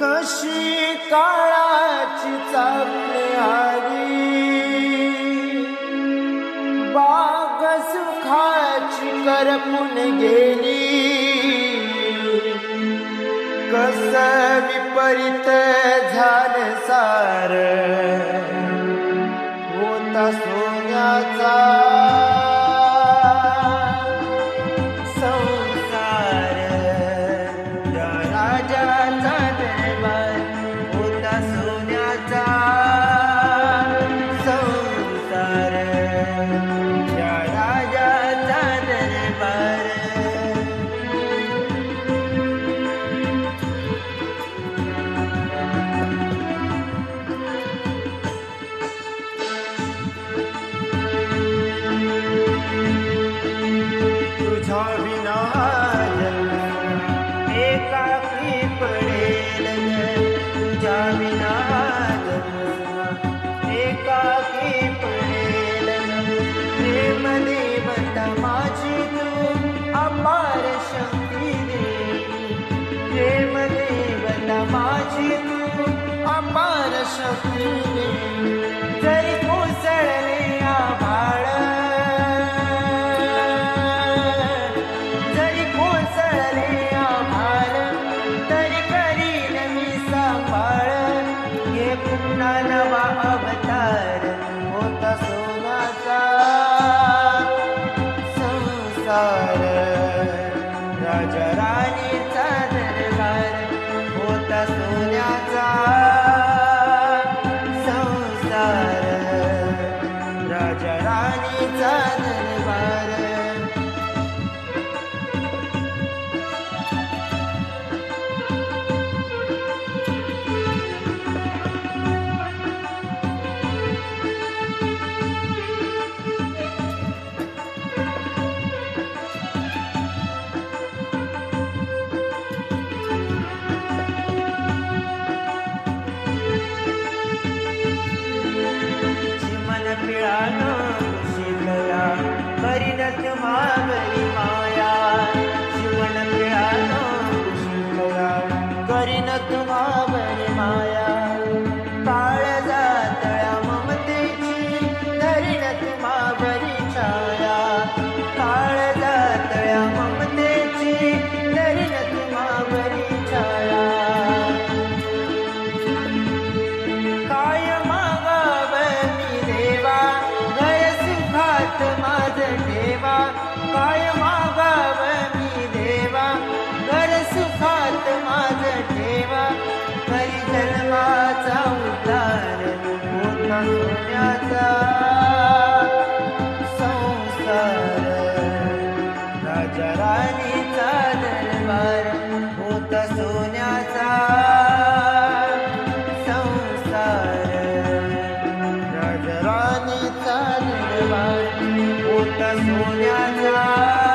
कशी काळाची चालली आली? बाग सुखाची करपून गेली. कस विपरीत झालं सार? होता सोन्याचा माझी तू अपार शक्ती दे प्रेम देवता माझी तू अपार शक्ती राजा चिमन पिळानो परिणत करीनच मा देवा काय मागाव मी देवा? घर सुखात माझ ठेवा. काही जन्माचा उद्धार होता सोन्याचा. संसार राजा राणीचा दरबार होता सोन्याचा. संसार राजा राणीचा दरबार होता सोन्याचा